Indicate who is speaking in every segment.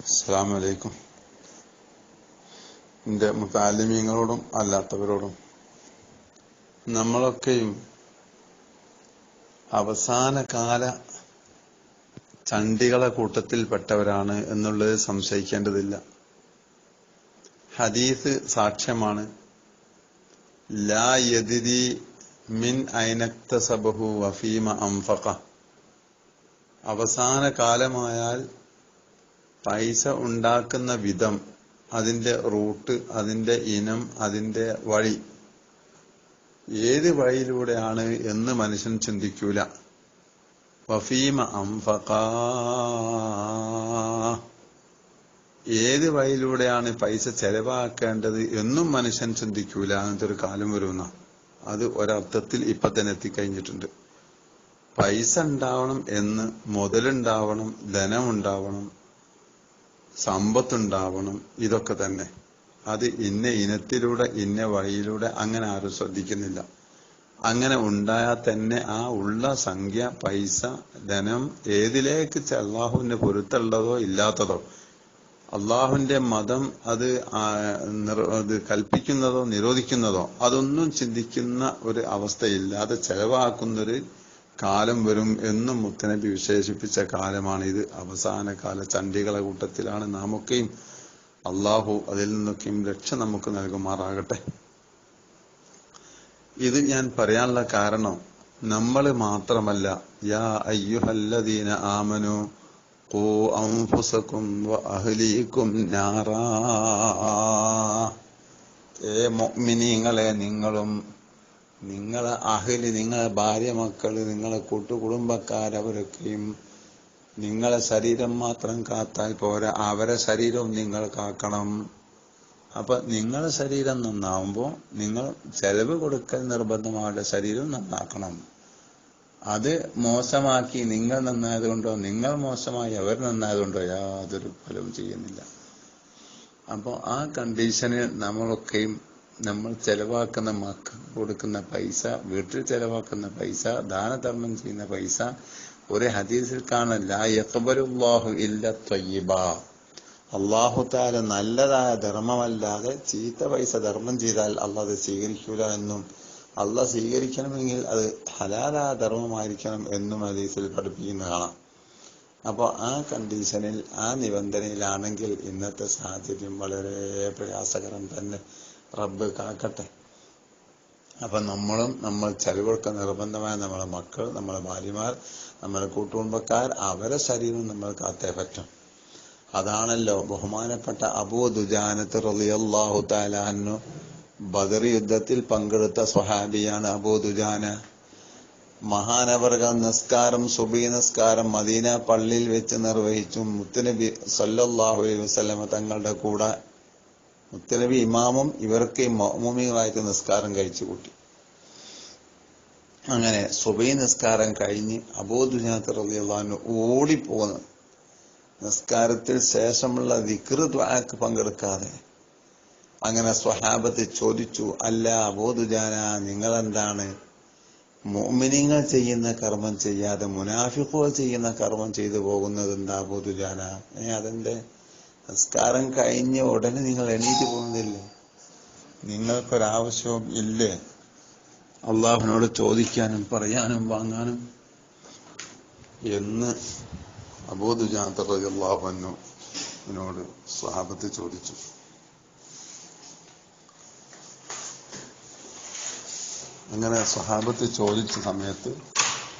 Speaker 1: അസ്സാം വലൈക്കും എന്റെ മുത്താലിമീങ്ങളോടും അല്ലാത്തവരോടും നമ്മളൊക്കെയും അവസാന കാല ചണ്ടികളെ കൂട്ടത്തിൽപ്പെട്ടവരാണ് എന്നുള്ളത് സംശയിക്കേണ്ടതില്ല. ഹദീസ് സാക്ഷ്യമാണ്. ലാ യതിരി മിൻ ഐനക്ത സബഹു വഫീമ അംഫക അവസാന കാലമായാൽ പൈസ ഉണ്ടാക്കുന്ന വിധം അതിന്റെ റൂട്ട് അതിന്റെ ഇനം അതിന്റെ വഴി. ഏത് വഴിയിലൂടെയാണ് എന്ന് മനുഷ്യൻ ചിന്തിക്കൂല. വഫീമ അംഫക ഏത് വഴിയിലൂടെയാണ് പൈസ ചെലവാക്കേണ്ടത് എന്നും മനുഷ്യൻ ചിന്തിക്കൂല. അങ്ങനത്തെ ഒരു കാലം വരുന്ന. അത് ഒരർത്ഥത്തിൽ ഇപ്പൊ തന്നെ എത്തിക്കഴിഞ്ഞിട്ടുണ്ട്. പൈസ ഉണ്ടാവണം എന്ന് മുതലുണ്ടാവണം ധനമുണ്ടാവണം സമ്പത്തുണ്ടാവണം. ഇതൊക്കെ തന്നെ. അത് ഇന്ന ഇനത്തിലൂടെ ഇന്ന വഴിയിലൂടെ അങ്ങനെ ആരും ശ്രദ്ധിക്കുന്നില്ല. അങ്ങനെ ഉണ്ടായാൽ തന്നെ ആ ഉള്ള സംഖ്യ പൈസ ധനം ഏതിലേക്ക് അള്ളാഹുവിന്റെ പൊരുത്തുള്ളതോ ഇല്ലാത്തതോ. അള്ളാഹുവിന്റെ മതം അത് അത് കൽപ്പിക്കുന്നതോ നിരോധിക്കുന്നതോ അതൊന്നും ചിന്തിക്കുന്ന ഒരു അവസ്ഥയില്ലാതെ ചെലവാക്കുന്നൊരു കാലം വരും എന്നും മുത്തനബി വിശേഷിപ്പിച്ച കാലമാണ് ഇത് അവസാന കാല ചണ്ടികളെ കൂട്ടത്തിലാണ് നാമൊക്കെയും അള്ളാഹു അതിൽ നിന്നൊക്കെയും രക്ഷ നമുക്ക് നൽകുമാറാകട്ടെ. ഇത് ഞാൻ പറയാനുള്ള കാരണം നമ്മൾ മാത്രമല്ല. യാ അയ്യുഹല്ലദീന ആമനു ഖൂ അൻഫുസകും മുഅ്മിനീങ്ങളെ നിങ്ങളും നിങ്ങളെ അഹലി നിങ്ങളെ ഭാര്യ മക്കൾ നിങ്ങളെ കൂട്ടുകുടുംബക്കാരവരൊക്കെയും നിങ്ങളെ ശരീരം മാത്രം കാത്താൽ പോരാ. അവരെ ശരീരവും നിങ്ങൾ കാക്കണം. അപ്പൊ നിങ്ങളെ ശരീരം നന്നാവുമ്പോൾ നിങ്ങൾ ചെലവ് കൊടുക്കൽ നിർബന്ധമാവുടെ ശരീരം നന്നാക്കണം. അത് മോശമാക്കി നിങ്ങൾ നന്നായതുകൊണ്ടോ നിങ്ങൾ മോശമായി അവർ നന്നായതുകൊണ്ടോ യാതൊരു ഫലവും ചെയ്യുന്നില്ല. അപ്പോൾ ആ കണ്ടീഷനിൽ നമ്മളൊക്കെയും നമ്മൾ ചെലവാക്കുന്ന മക്ക കൊടുക്കുന്ന പൈസ വീട്ടിൽ ചെലവാക്കുന്ന പൈസ ദാനധർമ്മം ചെയ്യുന്ന പൈസ ഒരു ഹദീസിൽ കാണല്ല യഖബലുല്ലാഹു ഇല്ല ത്വയ്യിബ. അള്ളാഹു താല നല്ലതായ ധർമ്മമല്ലാതെ ചീത്ത പൈസ ധർമ്മം ചെയ്താൽ അള്ളാഹ് അത് സ്വീകരിക്കൂല എന്നും അള്ളാഹ് സ്വീകരിക്കണമെങ്കിൽ അത് ഹലാലായ ധർമ്മമായിരിക്കണം എന്നും ഹദീസിൽ പഠിപ്പിക്കുന്ന കാണാം. അപ്പോൾ ആ കണ്ടീഷനിൽ ആ നിബന്ധനയിലാണെങ്കിൽ ഇന്നത്തെ സാഹചര്യം വളരെ പ്രയാസകരം തന്നെ. റബ്ബ് കാക്കട്ടെ. അപ്പൊ നമ്മളും നമ്മൾ ചെലവൊക്കെ നിർബന്ധമായ നമ്മളെ മക്കൾ നമ്മളെ ഭാര്യമാർ നമ്മളെ കൂട്ടുകുടുംബക്കാർ അവരെ ശരീരം നമ്മൾ കാത്തേ പറ്റും. അതാണല്ലോ ബഹുമാനപ്പെട്ട അബൂ ദുജാനത്ത് റളിയല്ലാഹു താലാന്നു ബദർ യുദ്ധത്തിൽ പങ്കെടുത്ത സ്വഹാബിയാണ് അബൂ ദുജാന. മഹാനവർഗ നിസ്കാരം സുബി നിസ്കാരം മദീന പള്ളിയിൽ വെച്ച് നിർവഹിച്ചു. മുത്തുനബി സല്ലാഹു അലൈഹി വസല്ലമ തങ്ങളുടെ കൂടെ മുത്തനബി ഇമാമും ഇവർക്ക് മൗമുമികളായിട്ട് നിസ്കാരം കഴിച്ചു കൂട്ടി. അങ്ങനെ സുബൈ നിസ്കാരം കഴിഞ്ഞ് അബോധുജനത്തെ റബിയുള്ള ഓടിപ്പോന്ന്. നിസ്കാരത്തിൽ ശേഷമുള്ള വിക്ർ ദ്വാക്ക് പങ്കെടുക്കാതെ അങ്ങനെ സ്വഹാബത്ത് ചോദിച്ചു അല്ല അബോധുജാന നിങ്ങൾ എന്താണ് മോമിനിങ്ങൾ ചെയ്യുന്ന കർമ്മം ചെയ്യാതെ മുനാഫിഖുകൾ ചെയ്യുന്ന കർമ്മം ചെയ്തു പോകുന്നത് എന്താ അബോധുജാന ഏ അതെന്തേ? നിസ്കാരം കഴിഞ്ഞ ഉടനെ നിങ്ങൾ എണീറ്റ് പോകുന്നില്ലേ? നിങ്ങൾക്കൊരാവശ്യവും ഇല്ലേ? അള്ളാഹുവിനോട് ചോദിക്കാനും പറയാനും വാങ്ങാനും. എന്ന് അബോധുജാത്തറിയാഹുവിനോട് സ്വഹാബത്ത് ചോദിച്ചു. അങ്ങനെ സ്വഹാബത്ത് ചോദിച്ച സമയത്ത്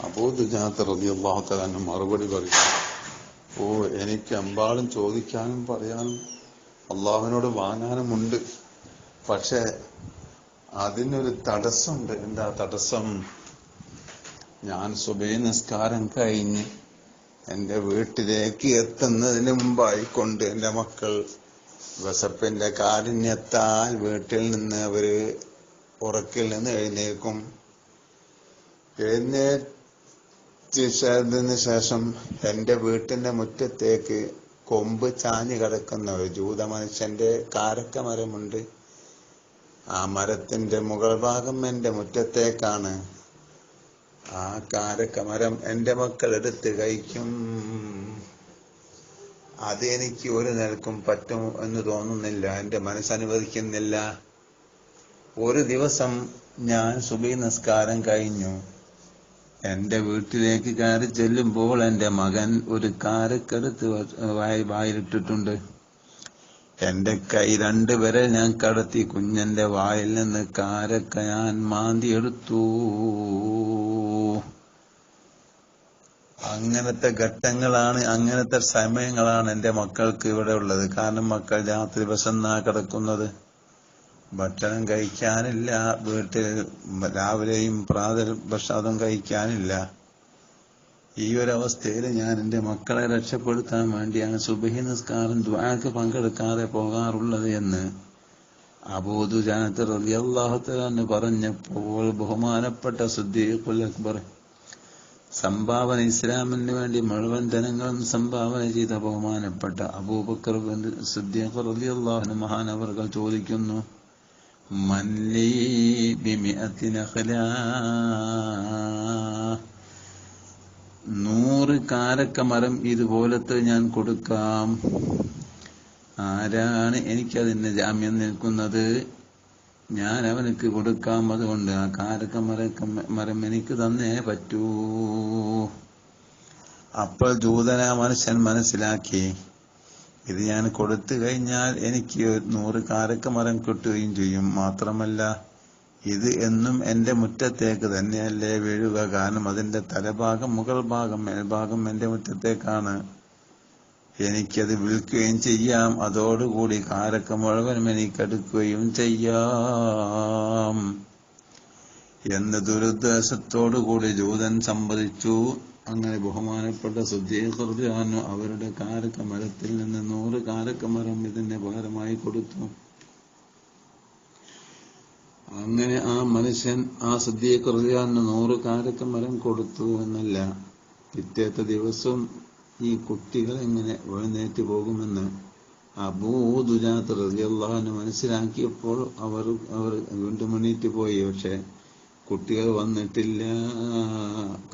Speaker 1: അബോധുജാത്ത റബി അള്ളാഹു തലാനും മറുപടി പറയും ഓ എനിക്ക് എമ്പാടും ചോദിക്കാനും പറയാനും അള്ളാഹുവിനോട് വാങ്ങാനുമുണ്ട്. പക്ഷെ അതിനൊരു തടസ്സമുണ്ട്. എന്താ തടസ്സം? ഞാൻ സുബൈ നിസ്കാരം കഴിഞ്ഞ് എന്റെ വീട്ടിലേക്ക് എത്തുന്നതിന് മുമ്പായിക്കൊണ്ട് എന്റെ മക്കൾ വിശപ്പിന്റെ കാരുണ്യത്താൽ വീട്ടിൽ നിന്ന് അവർ ഉറക്കിൽ നിന്ന് എഴുന്നേൽക്കും. എഴുന്നേറ്റതിന് ശേഷം എന്റെ വീട്ടിന്റെ മുറ്റത്തേക്ക് കൊമ്പ് ചാഞ്ഞു കിടക്കുന്ന ഒരു ജൂത മനുഷ്യന്റെ കാരക്ക മരമുണ്ട്. ആ മരത്തിന്റെ മുകൾ ഭാഗം എന്റെ മുറ്റത്തേക്കാണ്. ആ കാരക്ക മരം എന്റെ മക്കൾ എടുത്ത് കഴിക്കും. അത് എനിക്ക് ഒരു നിലക്കും പറ്റും എന്ന് തോന്നുന്നില്ല. എന്റെ മനസ്സനുവദിക്കുന്നില്ല ഒരു ദിവസം ഞാൻ സുബി നിസ്കാരം കഴിഞ്ഞു. എന്റെ വീട്ടിലേക്ക് കയറി ചെല്ലുമ്പോൾ എന്റെ മകൻ ഒരു കാരക്കെടുത്ത് വായി വായിലിട്ടിട്ടുണ്ട്. എന്റെ കൈ രണ്ടുപേരെ ഞാൻ കടത്തി കുഞ്ഞന്റെ വായിൽ നിന്ന് കാരക്ക ഞാൻ മാന്തിയെടുത്തു. അങ്ങനത്തെ ഘട്ടങ്ങളാണ് അങ്ങനത്തെ സമയങ്ങളാണ് എന്റെ മക്കൾക്ക് ഇവിടെ ഉള്ളത്. കാരണം മക്കൾ രാത്രി വിശന്നാ കിടക്കുന്നത്. ഭക്ഷണം കഴിക്കാനില്ല വീട്ടിൽ രാവിലെയും പ്രാതൽ ഭക്ഷണം കഴിക്കാനില്ല. ഈ അവസ്ഥയിൽ ഞാൻ എന്റെ മക്കളെ രക്ഷപ്പെടുത്താൻ വേണ്ടിയാണ് സുബഹി നിസ്കാരം ദ്വാക്ക് പങ്കെടുക്കാതെ പോകാറുള്ളത് എന്ന് അബൂദു ജാനത്ത് റളിയല്ലാഹുത്തലാന്ന് പറഞ്ഞപ്പോൾ ബഹുമാനപ്പെട്ട സുദ്ദീഖുൽ അക്ബർ സംഭാവന ഇസ്ലാമിന് വേണ്ടി മുഴുവൻ ജനങ്ങളും സംഭാവന ചെയ്ത ബഹുമാനപ്പെട്ട അബൂബക്കർ സുദ്ദീഖ് റളിയല്ലാഹു മഹാനവർകൾ ചോദിക്കുന്നു ബിമിഅത്തി നഖലാ നൂറ് കാരക്ക മരം ഇതുപോലത്തെ ഞാൻ കൊടുക്കാം. ആരാണ് എനിക്കതിന് ജാമ്യം നിൽക്കുന്നത്? ഞാൻ അവനക്ക് കൊടുക്കാം. അതുകൊണ്ട് ആ കാരക്ക മരക്ക മരം എനിക്ക് തന്നേ പറ്റൂ. അപ്പോൾ ദൂതന മനുഷ്യൻ മനസ്സിലാക്കി. ഇത് ഞാൻ കൊടുത്തു കഴിഞ്ഞാൽ എനിക്ക് നൂറ് കാരക്ക മരം കിട്ടുകയും ചെയ്യും. മാത്രമല്ല ഇത് എന്നും എന്റെ മുറ്റത്തേക്ക് തന്നെയല്ലേ വീഴുക. കാരണം അതിന്റെ തലഭാഗം മുകൾ ഭാഗം മേൽഭാഗം എന്റെ മുറ്റത്തേക്കാണ്. എനിക്കത് വിൽക്കുകയും ചെയ്യാം. അതോടുകൂടി കാരക്ക മുഴുവനും എനിക്കെടുക്കുകയും ചെയ്യാം. എന്ന് ദുരുദ്ദേശത്തോടുകൂടി ജൂതൻ സംവദിച്ചു. അങ്ങനെ ബഹുമാനപ്പെട്ട സുദ്ധീകൃതാനു അവരുടെ കാരക്ക മരത്തിൽ നിന്ന് നൂറ് കാരക്ക മരം ഇതിന്റെ പകരമായി കൊടുത്തു. അങ്ങനെ ആ മനുഷ്യൻ ആ സുദ്ധീകൃതാനു നൂറ് കാരക്ക മരം കൊടുത്തു എന്നല്ല. പിറ്റേത്തെ ദിവസം ഈ കുട്ടികൾ എങ്ങനെ എഴുന്നേറ്റ് പോകുമെന്ന് അബൂദുജാത്ത് റളിയല്ലാഹു മനസ്സിലാക്കിയപ്പോൾ അവർ അവർ വീണ്ടും എണീറ്റ് പോയി. പക്ഷെ കുട്ടികൾ വന്നിട്ടില്ല.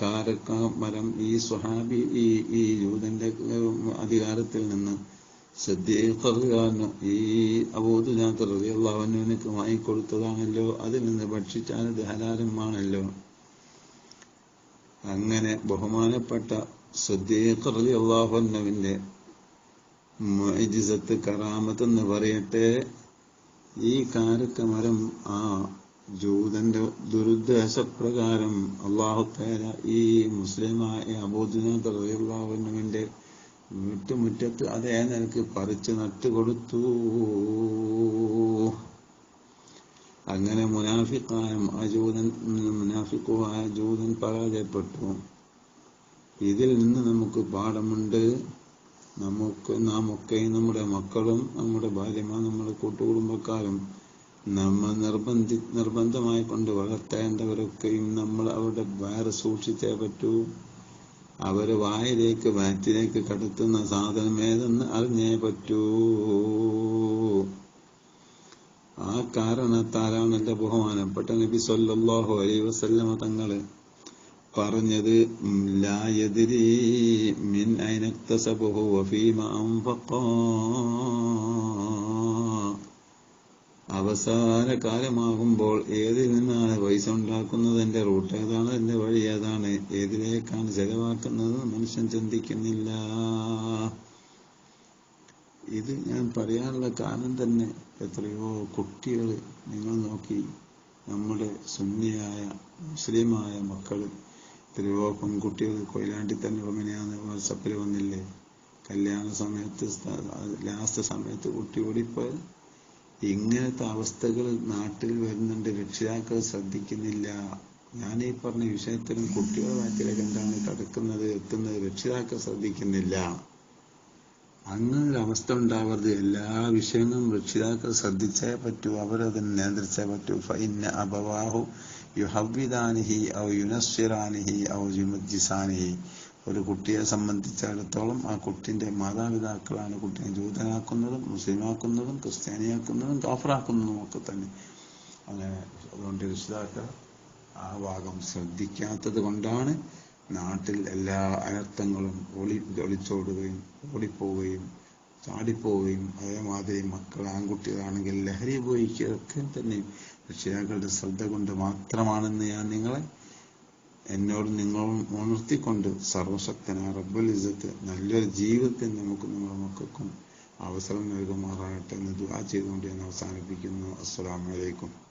Speaker 1: കാരക്ക മരം ഈ സ്വഹാബി ഈ ഈ യൂതന്റെ അധികാരത്തിൽ നിന്ന് ശ്രദ്ധേയറിയാനോ ഈ അബൂദുജാത്ത് റളിയല്ലാഹുവിനക്ക് വാങ്ങിക്കൊടുത്തതാണല്ലോ. അതിൽ നിന്ന് ഭക്ഷിച്ചാൽ അത് ഹലാലമാണല്ലോ. അങ്ങനെ ബഹുമാനപ്പെട്ട സദ്യേഖർ അള്ളാഹുവിന്റെ മുഅജിസത്ത് കറാമത്ത് എന്ന് പറയട്ടെ ഈ കാരക്ക മരം ആ ജൂതന്റെ ദുരുദ്ദേശപ്രകാരം അള്ളാഹു തേര ഈ മുസ്ലിമായ റളിയല്ലാഹുവിന്റെ വീട്ടുമുറ്റത്ത് അതേ നിനക്ക് പറിച്ച് നട്ടുകൊടുത്തു. അങ്ങനെ മുനാഫിക്കായ അജൂതൻ ജൂതൻ മുനാഫിക്കുമായ ജൂതൻ പരാജയപ്പെട്ടു. ഇതിൽ നിന്ന് നമുക്ക് പാഠമുണ്ട്. നമുക്ക് നാം ഒക്കെ നമ്മുടെ മക്കളും നമ്മുടെ ഭാര്യമാർ നമ്മുടെ കൂട്ടുകുടുംബക്കാരും നമ്മൾ നിർബന്ധി നിർബന്ധമായി കൊണ്ട് വളർത്തേണ്ടവരൊക്കെയും നമ്മൾ അവരുടെ വയറ് സൂക്ഷിച്ചേ പറ്റൂ. അവർ വായിലേക്ക് വയറ്റിലേക്ക് കടത്തുന്ന സാധനം ഏതെന്ന് അറിഞ്ഞേ പറ്റൂ. ആ കാരണത്താലാണ് എന്റെ ബഹുമാനപ്പെട്ട നബി സല്ലല്ലാഹു അലൈഹി വസല്ലമ തങ്ങൾ പറഞ്ഞത് ലായതിരി മിൻ ഐനക്തസബഹു വഫീമ അൻഫഖാ. അവസാന കാലമാകുമ്പോൾ ഏതിൽ നിന്നാണ് പൈസ ഉണ്ടാക്കുന്നത് എന്റെ റൂട്ട് ഏതാണ്? എന്റെ വഴി ഏതാണ്? ഏതിലേക്കാണ് ചെലവാക്കുന്നത്? മനുഷ്യൻ ചിന്തിക്കുന്നില്ല. ഇത് ഞാൻ പറയാനുള്ള കാരണം തന്നെ എത്രയോ കുട്ടികൾ നിങ്ങൾ നോക്കി. നമ്മുടെ സുന്നിയായ മുസ്ലിമായ മക്കൾ എത്രയോ പെൺകുട്ടികൾ കൊയിലാണ്ടി തന്നെ എങ്ങനെയാണ് വാട്സപ്പിൽ വന്നില്ലേ? കല്യാണ സമയത്ത് ലാസ്റ്റ് സമയത്ത് കുട്ടി ഓടിപ്പോ ഇങ്ങനത്തെ അവസ്ഥകൾ നാട്ടിൽ വരുന്നുണ്ട്. രക്ഷിതാക്കൾ ശ്രദ്ധിക്കുന്നില്ല. ഞാൻ ഈ പറഞ്ഞ വിഷയത്തിലും കുട്ടികളുടെ കാര്യത്തിലേക്ക് എന്താണ് കടക്കുന്നത് എത്തുന്നത് രക്ഷിതാക്കൾ ശ്രദ്ധിക്കുന്നില്ല. അങ്ങനൊരു അവസ്ഥ ഉണ്ടാവരുത്. എല്ലാ വിഷയങ്ങളും രക്ഷിതാക്കൾ ശ്രദ്ധിച്ചേ പറ്റൂ അവരത് നിയന്ത്രിച്ചേ പറ്റൂ. ഫൈന അബവാഹു ഔ യുനസ്വിറാനിഹി ഔ യുമജിസാനിഹി ഒരു കുട്ടിയെ സംബന്ധിച്ചിടത്തോളം ആ കുട്ടിന്റെ മാതാപിതാക്കളാണ് കുട്ടിയെ ജൂതനാക്കുന്നതും മുസ്ലിമാക്കുന്നതും ക്രിസ്ത്യാനിയാക്കുന്നതും കാഫറാക്കുന്നതും ഒക്കെ തന്നെ. അങ്ങനെ അതുകൊണ്ട് രക്ഷിതാക്കൾ ആ ഭാഗം ശ്രദ്ധിക്കാത്തത് കൊണ്ടാണ് നാട്ടിൽ എല്ലാ അനർത്ഥങ്ങളും ഒളി ഒളിച്ചോടുകയും ഓടിപ്പോവുകയും ചാടിപ്പോവുകയും അതേമാതിരി മക്കൾ ആൺകുട്ടികളാണെങ്കിൽ ലഹരി ഉപയോഗിക്കുകയൊക്കെ തന്നെ രക്ഷിതാക്കളുടെ ശ്രദ്ധ കൊണ്ട് മാത്രമാണെന്ന് ഞാൻ നിങ്ങളെ എന്നോട് നിങ്ങളും ഉണർത്തിക്കൊണ്ട് സർവശക്തനായ റബ്ബുൽ ഇസത്ത് നല്ലൊരു ജീവിതത്തിൽ നമുക്ക് നമ്മുടെ മക്കൾക്കും അവസരം നൽകുമാറാകട്ടെ എന്ന് ദുആ ചെയ്തുകൊണ്ട് ഞാൻ അവസാനിപ്പിക്കുന്നു. അസ്സലാമു അലൈക്കും.